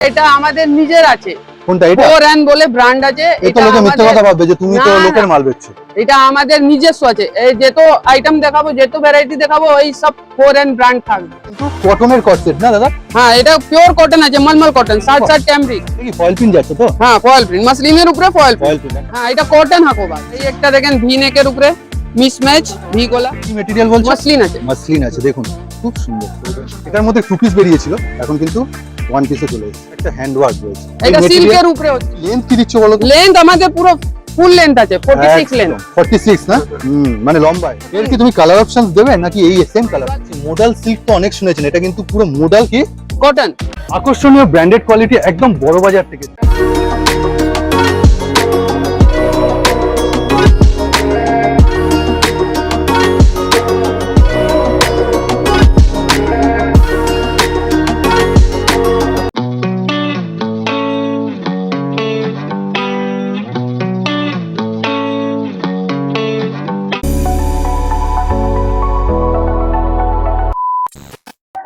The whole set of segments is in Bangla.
এটা আমাদের নিজের আছে। কোনটা এটা? বলে ব্র্যান্ড আছে এটা লোকে মিথ্যে কথা ভাববে যে তুমি তো। লোকের মাল বেচছো। এটা আমাদের নিজস্ব আছে। এই যেত আইটেম দেখাবো যেত ভ্যারাইটি দেখাবো ওই সব ফোর ব্র্যান্ড থাকবে। কটনের কটসেট না দাদা? হ্যাঁ এটা পিওর কটন আছে মলমল কটন ষাট ক্যামরিক কি ফয়েল পিন যাচ্ছে তো? হ্যাঁ ফয়েল প্রিন্ট মাসলিনের উপরে ফয়েল হ্যাঁ এটা কটন হাকো বাস এই একটা দেখেন ভি নেকের উপরে মিস ম্যাচ ভি গোলা। কি মেটেরিয়াল বলছো? মাসলিন আছে। মাসলিন আছে দেখুন খুব সুন্দর। এটার মধ্যে টু পিস বেরিয়েছিল এখন কিন্তু ওয়ান পিসে চলে এসেছে। একটা হ্যান্ড ওয়ার্ক রয়েছে। এটা সিল্কের উপরে লেন্থ কি দিচ্ছ বলো লেন্থ আমাদের পুরো ফুল লেন্থ আছে 46 লেন্থ 46 না? হুম মানে লম্বা। এর কি তুমি কালার অপশনস দেবে নাকি এই সেম কালার মোডাল সিল্ক তো অনেক শুনেছেন এটা কিন্তু পুরো মোডাল কি? কটন আকর্ষণীয় ব্র্যান্ডেড কোয়ালিটি একদম বড় বাজার থেকে।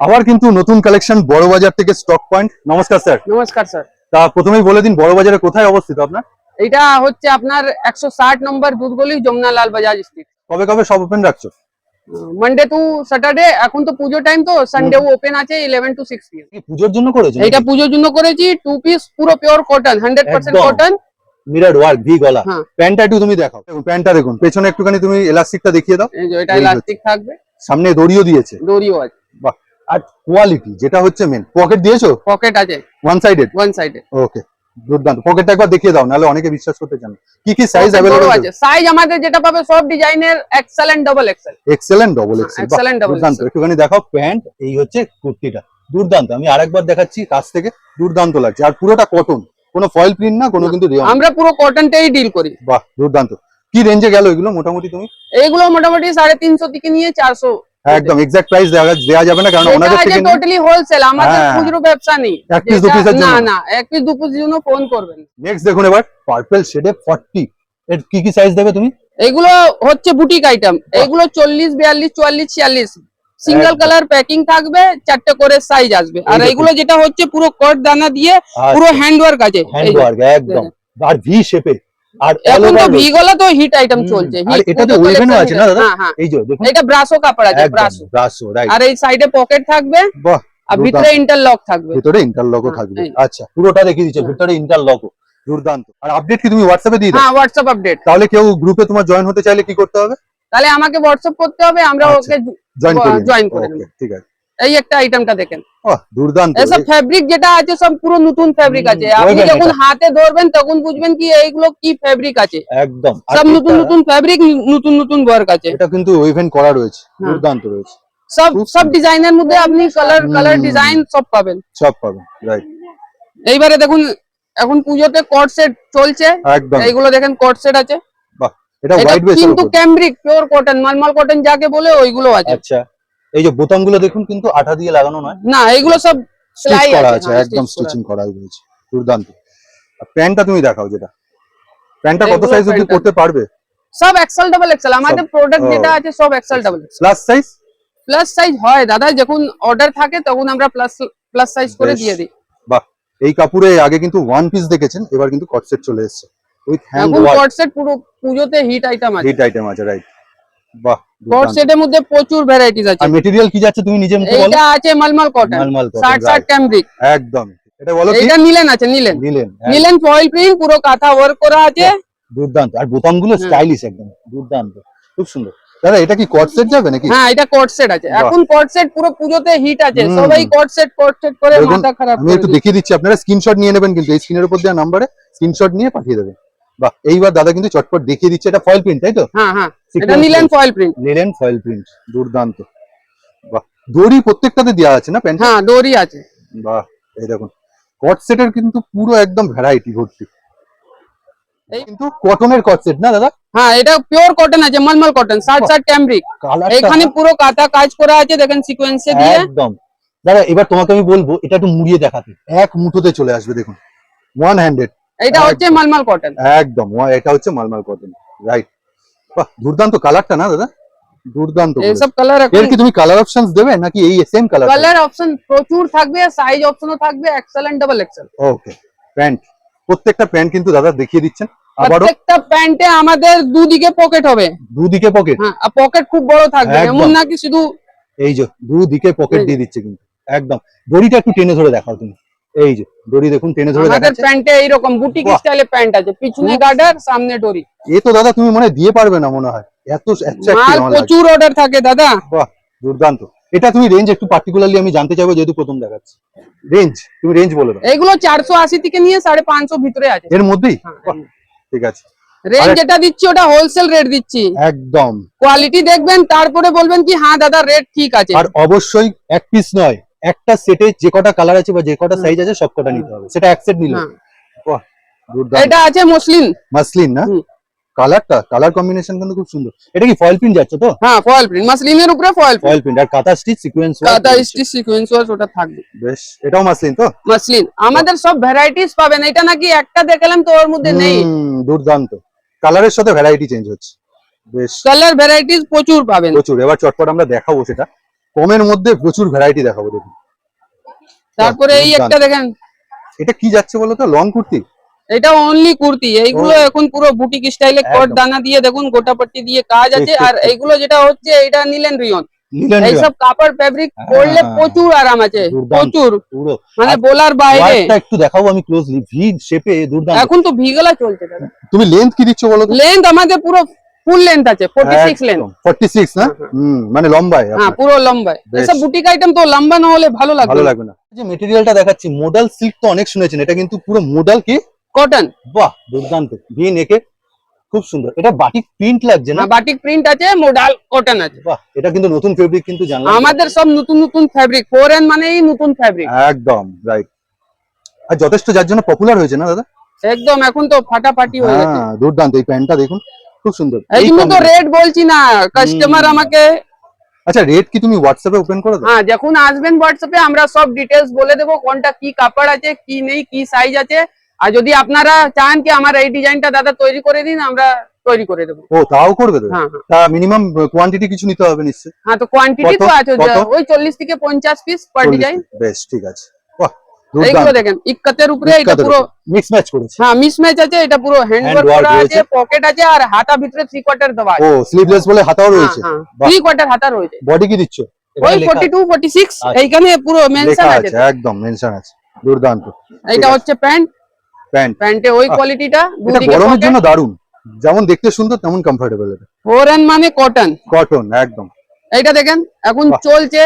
আবার কিন্তু নতুন কালেকশন বড় বাজার থেকে স্টক পয়েন্ট নমস্কার স্যার নমস্কার স্যার তা প্রথমেই বলে দিন বড় বাজারে কোথায় অবস্থিত আপনার? এটা হচ্ছে আপনার 160 নম্বর দুধগলি যমুনা লাল বাজার স্ট্রিট কবে কবে সব ওপেন রাখছো? মানডে টু স্যাটারডে এখন তো পুজো টাইম তো সানডে ওপেন আছে 11 টু 6 পিএম কি পুজোর জন্য করেছ? এটা পুজোর জন্য করেছি টু পিস পুরো pure cotton 100% cotton mirror work V গলা। প্যান্টটা একটু তুমি দেখাও। প্যান্টটা দেখুন পেছনে একটুখানি তুমি এলাস্টিকটা দেখিয়ে দাও। এই যে এটা ইলাস্টিক থাকবে। সামনে দড়িও দিয়েছে। দড়িও আছে। বাহ আর কোয়ালিটি যেটা হচ্ছে মেন পকেট দিয়েছ? পকেট আছে। ওয়ান সাইডেড ওয়ান সাইডে ওকে দুর্দান্ত। পকেটটা একবার দেখিয়ে দাও নাহলে অনেকে বিশ্বাস করতে চান কি কি সাইজ অ্যাভেলেবল আছে? সাইজ আমাদের যেটা পাবে সব ডিজাইনের XL and double XL excellent double XL double দুর্দান্ত। একটুখানি দেখাও প্যান্ট এই হচ্ছে কুর্তিটা। দুর্দান্ত। আমি আরেকবার দেখাচ্ছি কাছ থেকে। দুর্দান্ত লাগছে। আর পুরোটা কটন কোনো ফয়েল প্রিন্ট না কোনো কিন্তু আমরা পুরো কটনটাই ডিল করি। বাহ দুর্দান্ত। কি রেঞ্জে গেল এগুলো? মোটামুটি তুমি? এইগুলো মোটামুটি সাড়ে তিনশো থেকে নিয়ে চারশো একদম এক্সাক্ট প্রাইস দেওয়া যাবে না কারণ ওনাদের থেকে টোটালি হোলসেল আমাদের হ্যাঁ। খুচরো ব্যবসা নেই। এক দু যেটা- piece না না এক পিস দু পিস জন্য ফোন করবেন। নেক্সট দেখুন এবার পার্পল শেডে 40 এর কি কি সাইজ দেবে তুমি? এগুলো হচ্ছে বুটিক আইটেম এগুলো চল্লিশ বিয়াল্লিশ চুয়াল্লিশ ছিয়াল্লিশ। সিঙ্গেল কালার প্যাকিং থাকবে চারটে করে সাইজ আসবে। আর এগুলো যেটা হচ্ছে পুরো কট দানা দিয়ে পুরো হ্যান্ড ওয়ার্ক আছে। হ্যান্ড ওয়ার্ক একদম। আর ভি শেপে আর এখন তো ভি গলা তো হিট আইটেম চলছে আর এটাতে ওয়েভেনও আছে না দাদা? হ্যাঁ হ্যাঁ। এই যে দেখুন। এটা ব্রাসো কাপড় আছে ব্রাসো ব্রাসো রাইট আর এই সাইডে পকেট থাকবে বাহ আর ভিতরে ইন্টারলক থাকবে। ভিতরে ইন্টারলকও হ্যাঁ, থাকবে। আচ্ছা পুরোটা দেখিয়ে দিচ্ছে ভিতরে ইন্টারলকও দুর্দান্ত। আর আপডেট কি তুমি হোয়াটসঅ্যাপে দিয়ে দাও? হ্যাঁ হোয়াটসঅ্যাপ আপডেট তাহলে কেউ গ্রুপে তোমার জয়েন হতে চাইলে কি করতে হবে? তাহলে আমাকে হোয়াটসঅ্যাপ করতে হবে আমরা আচ্ছা। ওকে জয়েন করে জয়েন করে ঠিক আছে। এই একটা আইটেমটা দেখেন। বাহ দুর্দান্ত। এসব ফ্যাব্রিক যেটা আছে সব পুরো নতুন ফ্যাব্রিক আছে। আপনি যখন হাতে ধরবেন তখন বুঝবেন কি এইগুলো কি ফ্যাব্রিক আছে। একদম সব নতুন নতুন ফ্যাব্রিক নতুন নতুন ওয়ার্ক আছে। এটা কিন্তু ওয়েভেন করা রয়েছে হ্যাঁ। দুর্দান্ত রয়েছে। সব সব ডিজাইনের মধ্যে আপনি কালার কালার ডিজাইন সব পাবেন। সব পাবেন রাইট এইবারে দেখুন এখন পুজোতে কট সেট চলছে। এইগুলো দেখেন কট সেট আছে। বাহ এটা হোয়াইট কিন্তু ক্যামব্রিক পিওর কটন মালমাল কটন যাকে বলে ওইগুলো আছে। আচ্ছা। এই যে বোতামগুলো দেখুন কিন্তু আঠা দিয়ে লাগানো নয়। না এইগুলো সব সেলাই করা আছে, হ্যাঁ, একদম স্টিচিং করা রয়েছে দুর্দান্ত। প্যান্টটা তুমি দেখাও যেটা। প্যান্টটা কত সাইজ অবধি করতে পারবে? সব এক্সেল ডাবল এক্সেল আমাদের প্রোডাক্ট যেটা আছে সব XL double plus size plus size হয় দাদা যখন অর্ডার থাকে তখন আমরা প্লাস প্লাস সাইজ করে দিয়ে দিই। বাহ এই কাপড়ে আগে কিন্তু ওয়ান পিস দেখেছেন এবার কিন্তু কট সেট চলে এসেছে। With hand work caught set পুরো পুজোতে হিট আইটেম আছে। হিট আইটেম আছে রাইট বাহ। কট সেটের মধ্যে প্রচুর ভ্যারাইটিস আছে। আর মেটেরিয়াল কি যাচ্ছে তুমি নিজে মুখে বলো? এইটা আছে মালমাল কটন মালমাল cotton, ষাট ষাট right. ক্যামব্রিক একদম। এটা বলো নিলেন আছে নিলেন নিলেন এক- নিলেন ফয়েল প্রিন্ট পুরো কাঁথা ওয়ার্ক করা আছে। দুর্দান্ত। আর বোতামগুলো স্টাইলিশ একদম দুর্দান্ত। খুব সুন্দর। দাদা এটা কি কট সেট যাবে নাকি? হ্যাঁ এটা কট সেট আছে। এখন কট সেট পুরো পুজোতে হিট আছে। সবাই কট সেট কট সেট করে মাথা খারাপ আমি একটু দেখিয়ে দিচ্ছি। আপনারা স্ক্রিনশট নিয়ে নেবেন কিন্তু এই স্ক্রিনের উপর দেওয়া নাম্বারে স্ক্রিনশট নিয়ে পাঠিয়ে দেবেন। বাহ এইবার দাদা কিন্তু চটপট দেখিয়ে দিচ্ছে এটা ফয়েল প্রিন্ট তাই তো? হ্যাঁ হ্যাঁ এটা নিলেন ফয়েল প্রিন্ট নিলেন ফয়েল প্রিন্ট দুর্দান্ত। বাহ দড়ি প্রত্যেকটাতে দেওয়া আছে না প্যান্ট হ্যাঁ দড়ি আছে। বাহ এই দেখুন কট সেটের কিন্তু পুরো একদম ভ্যারাইটি ভর্তি। এই- কিন্তু কটনের কট সেট না দাদা? হ্যাঁ এটা পিওর কটন আছে মালমাল কটন ষাট বাহ। ষাট ক্যামব্রিক এখানে পুরো কাঁথা কাজ করা আছে দেখেন সিকোয়েন্সে দিয়ে। একদম। দাদা এবার তোমাকে আমি বলব এটা একটু মুড়িয়ে দেখাতে। এক মুঠোতে চলে আসবে দেখুন। ওয়ান হ্যান্ডেড এটা হচ্ছে মালমাল কটন একদম। এটা হচ্ছে মালমাল কটন রাইট বাহ দুর্দান্ত কালারটা না দাদা? দুর্দান্ত এইসব কালারের কি তুমি কালার অপশনস দেবে নাকি এই সেম কালার কালার অপশন প্রচুর থাকবে আর সাইজ অপশনও থাকবে XL and double XL okay pant প্রত্যেকটা প্যান্ট কিন্তু দাদা দেখিয়ে দিচ্ছেন। প্রত্যেকটা প্যান্টে আমাদের দুদিকে পকেট হবে। দুদিকে পকেট হ্যাঁ আর পকেট খুব বড় থাকবে। এমন না কি শুধু এই যে দুদিকে পকেট দিয়ে দিচ্ছে কিন্তু। একদম। দড়িটা একটু টেনে ধরে দেখাও তুমি। এই যে দড়ি দেখুন টেনে ধরে আমাদের প্যান্টে এইরকম বুটিক স্টাইলে প্যান্ট আছে পিছনে গার্ডার সামনে ডোরি এ তো দাদা তুমি মনে দিয়ে পারবে না মনে হয়। এত মাল প্রচুর অর্ডার থাকে দাদা। বাহ দুর্দান্ত। এটা তুমি রেঞ্জ একটু পার্টিকুলারলি আমি জানতে চাইব যেহেতু প্রথম দেখাচ্ছি। রেঞ্জ তুমি রেঞ্জ বলে দাও। চারশো আশি থেকে নিয়ে সাড়ে পাঁচশো ভিতরে আছে। এর মধ্যেই হ্যাঁ, ঠিক আছে। রেঞ্জ যেটা দিচ্ছি ওটা হোলসেল রেট দিচ্ছি। একদম। কোয়ালিটি দেখবেন তারপরে বলবেন কি হ্যাঁ দাদা রেট ঠিক আছে। আর অবশ্যই এক পিস নয় একটা সেটে যে কটা কালার আছে বা যে কটা সাইজ আছে সব কটা নিতে হবে। সেটা এক সেট নিলে। হ্যাঁ। বাহ এটা আছে মসলিন মাসলিন না? কালারটা কালার কম্বিনেশন কিন্তু খুব সুন্দর। এটা কি ফয়েল প্রিন্ট যাচ্ছে তো? হ্যাঁ ফয়েল প্রিন্ট মসলিনের উপরে ফয়েল ফয়েল প্রিন্ট আর কাতা স্টিচ সিকোয়েন্স কাটা স্টিচ সিকোয়েন্স ওটা থাকবে। বেশ এটাও মাসলিন তো? মসলিন আমাদের সব ভ্যারাইটিস পাবেন। এটা নাকি একটা দেখালাম তো ওর মধ্যে নেই। দুর্দান্ত। কালারের সাথে ভ্যারাইটি চেঞ্জ হচ্ছে। বেশ। কালার ভ্যারাইটিস প্রচুর পাবেন। প্রচুর। এবার চটপট আমরা দেখাবো সেটা। কমের মধ্যে প্রচুর ভ্যারাইটি দেখাবো দেখুন। তারপরে এই একটা দেখেন। এটা কি যাচ্ছে বলো তো? লং কুর্তি। এটা অনলি কুর্তি। এইগুলো এখন পুরো বুটিক স্টাইলে কট দানা দিয়ে দেখুন গোটা পট্টি দিয়ে কাজ আছে। আর এইগুলো যেটা হচ্ছে এটা নিলেন রিয়ন এইসব কাপড় ফেব্রিক পরলে হ্যাঁ। প্রচুর আরাম আছে। প্রচুর। পুরো। মানে বলার বাইরে। একটু দেখাবো আমি ক্লোজলি ভি শেপে দুর্দান্ত। এখন তো ভিগলা চলছে তুমি লেন্থ কি দিচ্ছ বলো তো? লেন্থ আমাদের পুরো ফুল লেন্থ আছে 46 লেন্থ 46 না? হ্যাঁ, হ্যাঁ। হুম মানে লম্বায় হ্যাঁ পুরো লম্বায়। এসব বুটিক আইটেম তো লম্বা না হলে ভালো লাগবে? ভালো লাগবে না। যে মেটেরিয়ালটা দেখাচ্ছি মোডাল সিল্ক তো অনেক শুনেছেন এটা কিন্তু পুরো মোডাল কি? কটন বাহ দুর্দান্ত। ভি নেকে খুব সুন্দর। এটা বাটিক প্রিন্ট লাগছে না? বাটিক প্রিন্ট আছে মোডাল কটন আছে। বাহ এটা কিন্তু নতুন ফেব্রিক কিন্তু জানলাম। আমাদের সব নতুন নতুন ফ্যাব্রিক ফোরেন মানেই নতুন ফ্যাব্রিক একদম রাইট আর যথেষ্ট যার জন্য পপুলার হয়েছে না দাদা? একদম এখন তো ফাটাফাটি হয়ে গেছে। হ্যাঁ দুর্দান্ত। এই প্যান্টটা দেখুন। খুব সুন্দর। এই জন্য তো রেট বলছি না কাস্টমার আমাকে আচ্ছা রেট কি তুমি হোয়াটসঅ্যাপে ওপেন করে দাও? হ্যাঁ যখন আসবেন হোয়াটসঅ্যাপে আমরা সব ডিটেলস বলে দেবো কোনটা কি কাপড় আছে কি নেই কি সাইজ আছে। আর যদি আপনারা চান কি আমার এই ডিজাইনটা দাদা তৈরি করে দিন আমরা তৈরি করে দেবো। ও তাও করবে তো? হ্যাঁ হ্যাঁ। তা মিনিমাম কোয়ান্টিটি কিছু নিতে হবে নিশ্চয়ই? হ্যাঁ তো কোয়ান্টিটি তো আছে ওই চল্লিশ থেকে পঞ্চাশ পিস পার ডিজাইন বেশ ঠিক আছে। এইগুলো দেখেন ইক্কাতের উপরে এটা পুরো মিক্স ম্যাচ করেছে। হ্যাঁ আছে এটা পুরো হ্যান্ড ওয়ার্ক আছে পকেট আছে আর হাতা ভিতরে থ্রি কোয়ার্টার দেওয়া আছে। ও স্লিভলেস বলে হাতাও রয়েছে। হ্যাঁ থ্রি কোয়ার্টার হাতা রয়েছে। বডি কি দিচ্ছ? ওই সিক্স আচ্ছা। এইখানে পুরো মেনশন আছে। একদম মেনশন আছে। দুর্দান্ত। হচ্ছে প্যান্ট। প্যান্ট। প্যান্টে ওই কোয়ালিটিটা এটা গরমের জন্য দারুণ। যেমন দেখতে সুন্দর তেমন কমফোর্টেবল এটা। ফোরেন মানে কটন কটন একদম। এইটা দেখেন এখন চলছে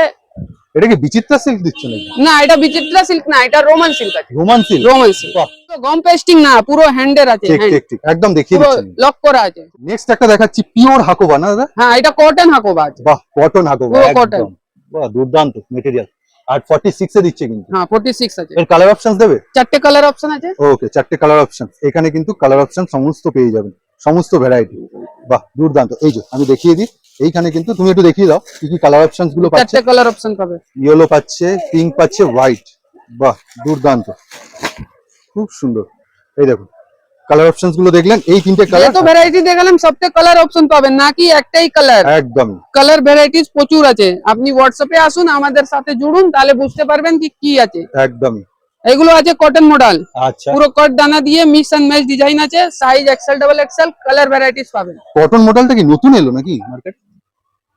এটা কি বিচিত্রা সিল্ক দিচ্ছ নাকি? না এটা বিচিত্রা সিল্ক না এটা রোমান সিল্ক আছে। Roman silk Roman silk gum pasting না পুরো হ্যান্ডের আছে ঠিক ঠিক ঠিক একদম দেখিয়ে পুরো দিচ্ছেন লক করা আছে। নেক্সট একটা দেখাচ্ছি পিওর হাকোবা না দাদা? হ্যাঁ এটা কটন হাকোবা আছে। বাহ কটন হাকোবা একদম। বাহ দুর্দান্ত মেটেরিয়াল আর 46 এ দিচ্ছে কিন্তু। হ্যাঁ ফোর্টি সিক্স আছে। এর কালার অপশনস দেবে? চারটে কালার অপশন আছে। ওকে চারটে কালার অপশন এখানে কিন্তু কালার অপশন সমস্ত পেয়ে যাবেন। সমস্ত ভ্যারাইটি বাহ দুর্দান্ত। এই যে আমি দেখিয়ে দিই। এইখানে কিন্তু তুমি একটু দেখিয়ে দাও কি কি কালার অপশনগুলো পাচ্ছে। চারটে কালার অপশন পাবে। ইয়েলো পাচ্ছে পিঙ্ক পাচ্ছে হোয়াইট বাহ দুর্দান্ত। খুব সুন্দর। এই দেখুন কালার অপশনসগুলো দেখলেন এই তিনটে কালার যত ভ্যারাইটি দেখালাম সবতে কালার অপশন পাবেন নাকি একটাই কালার একদম। কালার ভ্যারাইটিস প্রচুর আছে। আপনি হোয়াটসঅ্যাপে আসুন আমাদের সাথে জুড়ুন তাহলে বুঝতে পারবেন কি কি আছে। একদমই। এগুলো আছে কটন মডেল আচ্ছা। পুরো কট দানা দিয়ে মিক্স এন্ড ম্যাচ ডিজাইন আছে। Size XL double XL colour varieties পাবেন। কটন মডেলটা কি নতুন এলো নাকি মার্কেট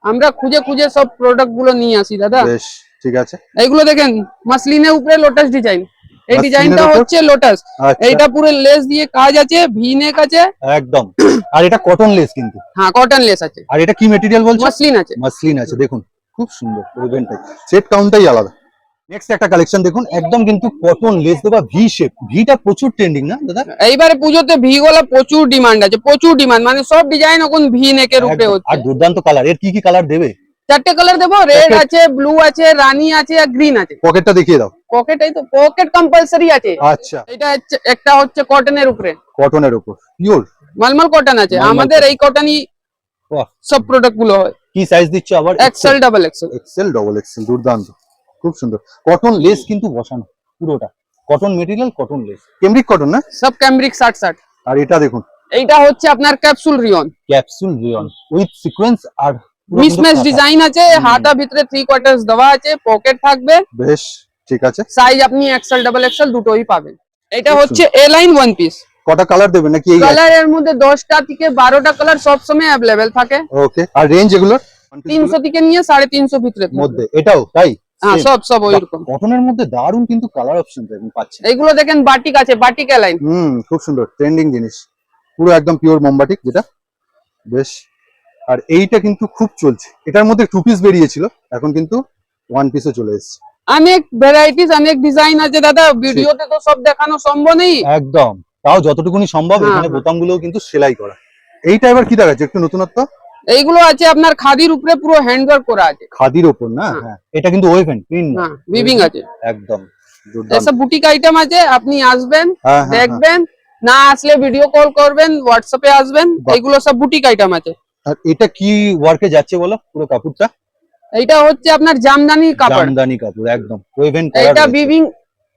আমরা খুঁজে খুঁজে সব প্রোডাক্টগুলো নিয়ে আসি দাদা। বেশ ঠিক আছে। এইগুলো দেখেন মাসলিনের উপরে লোটাস ডিজাইন এই ডিজাইনটা হচ্ছে লোটাস আচ্ছা। এইটা পুরো লেস দিয়ে কাজ আছে ভি নেক আছে। একদম। আর এটা কটন লেস কিন্তু। হ্যাঁ কটন লেস আছে। আর এটা কি মেটেরিয়াল বলছো মাসলিন আছে। মাসলিন আছে দেখুন। খুব সুন্দর রিবেনটাই সেট কাউন্টটাই আলাদা। নেক্সট একটা কালেকশন দেখুন একদম কিন্তু কটন লেস দেওয়া ভি শেপ ভিটা প্রচুর ট্রেন্ডিং না দাদা? এইবারে পুজোতে ভি গুলা প্রচুর ডিমান্ড আছে প্রচুর ডিমান্ড মানে সব ডিজাইন এখন ভি নেকের উপরে হচ্ছে। আর দুর্দান্ত কালারের কি কি কালার দেবে? চারটে কালার দেবো রেড আছে ব্লু আছে রানী আছে আর গ্রিন আছে। পকেটটা দেখিয়ে দাও। পকেট এই তো পকেট কম্পালসারি আছে। আচ্ছা। এটা হচ্ছে একটা হচ্ছে কটনের উপরে। কটনের উপর। পিওর মালমাল কটন আছে। আমাদের এই কটনই সব প্রোডাক্টগুলো হয়। কি সাইজ দিচ্ছ আবার? XL double XL XL double XL দুর্দান্ত। খুব সুন্দর। কটন লেস কিন্তু বসানো পুরোটা। Cotton material cotton lace cambric cotton না? সব ক্যামব্রিক ষাট ষাট আর এটা দেখুন। এইটা হচ্ছে আপনার capsule rayon capsule rayon with sequence R mismatch design আছে। হাতা ভিতরে থ্রি কোয়ার্টার্স দেওয়া আছে পকেট থাকবে। বেশ ঠিক আছে। সাইজ আপনি এক্সেল ডাবল এক্সেল দুটোই পাবেন। এটা হচ্ছে এ লাইন ওয়ান পিস কটা কালার দেবেন নাকি এই কালারের মধ্যে দশটা থেকে বারোটা কালার সবসময় অ্যাভেলেবেল থাকে। ওকে আর রেঞ্জ এগুলো তিনশো থেকে নিয়ে সাড়ে তিনশো ভিতরে মধ্যে এটাও তাই? হ্যাঁ সব সব ওইরকম। কটনের মধ্যে দারুণ কিন্তু কালার অপশন পাচ্ছেন এইগুলো দেখেন বাটিক আছে বাটিক লাইন হুম খুব সুন্দর ট্রেন্ডিং জিনিস। পুরো একদম পিওর মোমবাটিক যেটা? বেশ। আর এইটা কিন্তু খুব চলছে। এটার মধ্যে টু পিস বেরিয়েছিল এখন কিন্তু ওয়ান পিসে চলে এসেছে। অনেক ভ্যারাইটিস অনেক ডিজাইন আছে দাদা ভিডিওতে তো সব দেখানো সম্ভব নেই। একদম। তাও যতটুকুনি সম্ভব হ্যাঁ, এখানে হ্যাঁ। বোতামগুলোও কিন্তু সেলাই করা। এইটা এবার কি দেখাচ্ছে একটু নতুনত্ব? এইগুলো আছে আপনার খাদির উপরে পুরো হ্যান্ডওয়ার্ক করা আছে। খাদির ওপর না? হ্যাঁ। হ্যাঁ। এটা কিন্তু ওয়েভেন প্রিন্ট না? উইভিং আছে। একদম। এসব বুটিক আইটেম আছে আপনি আসবেন হ্যাঁ, হ্যাঁ, হ্যাঁ। দেখবেন না আসলে ভিডিও কল করবেন হোয়াটসঅ্যাপে আসবেন এইগুলো সব বুটিক আইটেম আছে। আর এটা কি ওয়ার্কে যাচ্ছে বলো পুরো কাপড়টা? এটা হচ্ছে আপনার জামদানি কাপড়। জামদানি কাপড় একদম। ওয়েভেন এটা বিবিং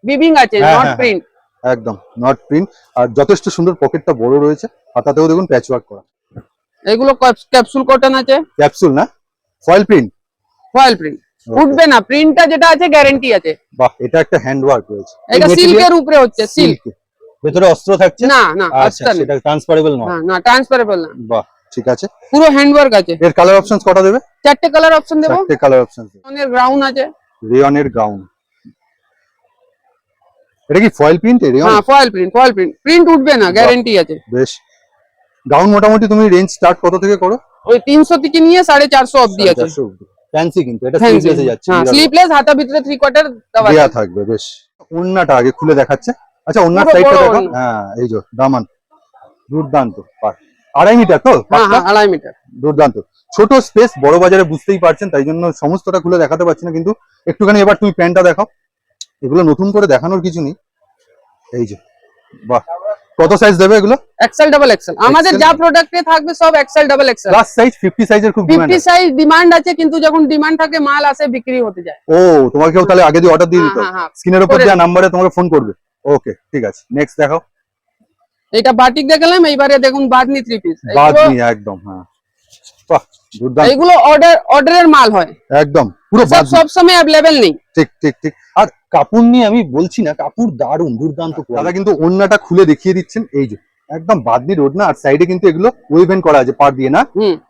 বিবিং আছে হ্যাঁ, নট হ্যাঁ, প্রিন্ট একদম নট প্রিন্ট আর যথেষ্ট সুন্দর পকেটটা বড় রয়েছে। হাতাতেও দেখুন প্যাচ ওয়ার্ক করা। এগুলো ক্যাপসুল কটন আছে। ক্যাপসুল না? Foil print? Foil print. উঠবে না প্রিন্টটা যেটা আছে গ্যারান্টি আছে। বাহ এটা একটা হ্যান্ড ওয়ার্ক রয়েছে। এটা সিল্কের উপরে হচ্ছে সিল্ক। ভেতরে অস্ত্র থাকছে? না না আচ্ছা সেটা ট্রান্সফারেবল না না ট্রান্সফারেবল না। বাহ ঠিক আছে। পুরো হ্যান্ডওয়ার্ক আছে। এর কালার অপশনস কটা দেবে? চারটে কালার অপশন দেবো। চারটে কালার অপশনস অনেক গ্রাউন্ড আছে। রেয়নের গাউন এটা কি ফয়েল প্রিন্ট রেয়ন হ্যাঁ foil print foil print print উঠবে না গ্যারান্টি আছে। বেশ। গাউন মোটামুটি তুমি রেঞ্জ স্টার্ট কত থেকে করো? ওই তিনশো থেকে নিয়ে সাড়ে চারশো অব্দি আছে। ফ্যান্সি কিন্তু এটা। স্লিভলেসে যাচ্ছে হ্যাঁ স্লিপলেস হাতা ভিতরে থ্রি কোয়ার্টার দেওয়া থাকবে বেশ। ওন্নাটা আগে খুলে দেখাচ্ছে। আচ্ছা ওন্নার সাইডটা দেখো। হ্যাঁ এই যে দামান। দুর্দান্ত পার আড়াই মিটার তো? হ্যাঁ হ্যাঁ আড়াই মিটার দুর্দান্ত। ছোট স্পেস বড় বাজারে বুঝতেই পারছেন তাই জন্য সমস্তটা খুলে দেখাতে পারছি না কিন্তু একটুখানি এবার তুমি প্যান্টটা দেখাও। এগুলো নতুন করে দেখানোর কিছু নেই। এই যে বাহ। কত সাইজ দেবে এগুলো? এক্সেল ডাবল এক্সেল আমাদের যা প্রোডাক্টে থাকবে সব XL double XL plus size fifty সাইজের খুব ডিমান্ড ফিফটি সাইজ ডিমান্ড আছে কিন্তু যখন ডিমান্ড থাকে মাল আসে বিক্রি হতে যায়। ও তোমাকেও তাহলে আগে দিয়ে অর্ডার দিয়ে হ্যাঁ দিতে হ্যাঁ হ্যাঁ। স্ক্রিনের উপর দেওয়া নাম্বারে তোমাকে ফোন করবে। ওকে ঠিক আছে। নেক্সট দেখাও। এটা বাটিক দেখালাম এইবারে দেখুন বাদনি থ্রি পিস বাদ নিয়ে একদম হ্যাঁ। বাহ দুর্দান্ত। অর্ডার অর্ডারের মাল হয়। একদম পুরো সব সময় অ্যাভেলেবেল নেই। ঠিক ঠিক ঠিক। আর কাপড় নিয়ে আমি বলছি না কাপড় দারুণ দুর্দান্ত দাদা কিন্তু ওন্নাটা খুলে দেখিয়ে দিচ্ছেন এই যে একদম বাদনি রোড না আর সাইডে কিন্তু এগুলো ওয়েভেন করা আছে পার দিয়ে না?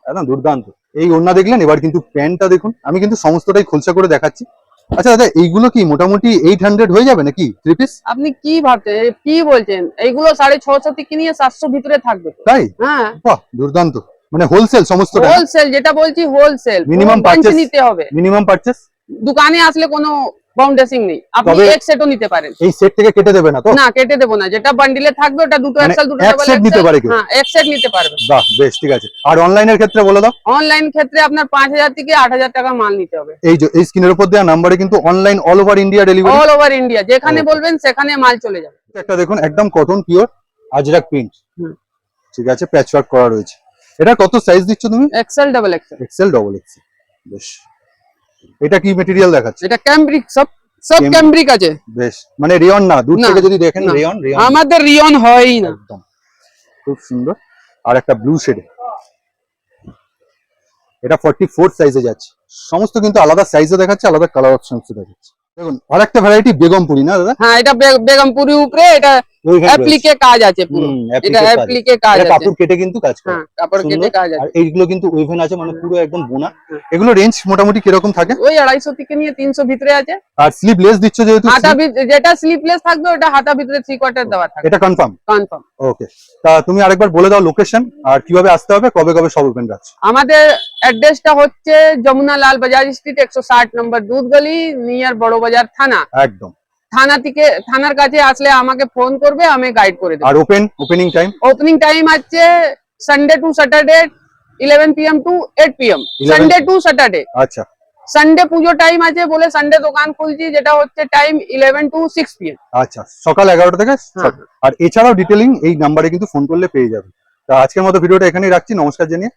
একদম দুর্দান্ত। এই ওন্না দেখলেন এবার কিন্তু প্যান্টটা দেখুন আমি কিন্তু সমস্তটাই খোলসা করে দেখাচ্ছি। আচ্ছা দাদা এইগুলো কি মোটামুটি এইট হান্ড্রেড হয়ে যাবে নাকি থ্রি পিস আপনি কি ভাবছেন কি বলছেন? এইগুলো সাড়ে ছশো থেকে নিয়ে সাতশো ভিতরে থাকবে তাই? হ্যাঁ। বাহ দুর্দান্ত। মানে হোলসেল সমস্ত হোলসেল যেটা বলছি হোলসেল মিনিমাম purchase- নিতে হবে? মিনিমাম পারচেস দোকানে আসলে কোনো বাউন্ডেসিং নেই। আপনি এক সেটও নিতে পারেন। এই সেট থেকে কেটে দেবে না তো? না কেটে দেবো না। যেটা বান্ডিলে থাকবে ওটা দুটো মানে এক্সেল দুটো এক ডাবল set নিতে পারে হ্যাঁ এক সেট নিতে পারবে। বাহ বেশ ঠিক আছে। আর অনলাইনের ক্ষেত্রে বলে দাও। অনলাইন ক্ষেত্রে আপনার পাঁচ হাজার থেকে আট হাজার টাকা মাল নিতে হবে। এই যে এই স্ক্রিনের উপর দেওয়া নাম্বারে কিন্তু online all over India delivery all over India যেখানে বলবেন সেখানে মাল চলে যাবে। একটা দেখুন একদম কটন পিওর আজরাক প্রিন্ট। ঠিক আছে প্যাচ ওয়ার্ক করা রয়েছে। এটা কত সাইজ দিচ্ছ তুমি? XL double XL XL double XL বেশ। এটা কি মেটেরিয়াল দেখাচ্ছে? এটা ক্যাম্ব্রিক সব সব ক্যাম্ব্রিক আছে। বেশ। মানে রিয়ন না দূর থেকে যদি দেখেন রিয়ন রেয়ন আমাদের রিয়ন হয়ই না। একদম। খুব সুন্দর। আর একটা ব্লু শেড এটা ফর্টি ফোর সাইজে যাচ্ছে। সমস্ত কিন্তু আলাদা সাইজে দেখাচ্ছে আলাদা কালার অপশনস দেখাচ্ছে। দেখুন আর একটা ভ্যারাইটি বেগমপুরি না দাদা? হ্যাঁ এটা বেগমপুরি উপরে এটা অ্যাপ্লিকে কাজ আছে পুরো। এটা। অ্যাপ্লিকে কাজ আছে। কাপড় কেটে কিন্তু কাজ করে। হ্যাঁ কাপড় কেটে কাজ আর এইগুলো কিন্তু ওয়েভেন আছে মানে পুরো একদম বোনা। এগুলো রেঞ্জ মোটামুটি কীরকম থাকে? ওই আড়াইশো থেকে নিয়ে তিনশো ভিতরে আছে। আর স্লিপ লেস দিচ্ছ যেহেতু হাতা যেটা স্লিপলেস থাকবে ওটা হাতা ভিতরে থ্রি কোয়ার্টার দেওয়া থাকবে। এটা কনফার্ম কনফার্ম ওকে তা তুমি আরেকবার বলে দাও লোকেশন আর কীভাবে আসতে হবে কবে কবে সব ওপেন রাখছো? আমাদের অ্যাড্রেসটা হচ্ছে যমুনা লাল বাজার স্ট্রিট একশো ষাট নম্বর দুধ গলি নিয়ার বড় বাজার থানা। একদম। থানা থেকে থানার কাছে আসলে আমাকে ফোন করবে আমি গাইড করে দেবো। আর open opening time opening time আছে Sunday to Saturday eleven PM to eight PM 11 Sunday to Saturday আচ্ছা। সানডে পুজো টাইম আছে বলে সানডে দোকান খুলছি যেটা হচ্ছে time eleven to six PM আচ্ছা সকাল এগারোটা থেকে হ্যাঁ। আর এছাড়াও ডিটেলিং এই নাম্বারে কিন্তু ফোন করলে পেয়ে যাবে। তা আজকের মতো ভিডিওটা এখানেই রাখছি নমস্কার জানিয়ে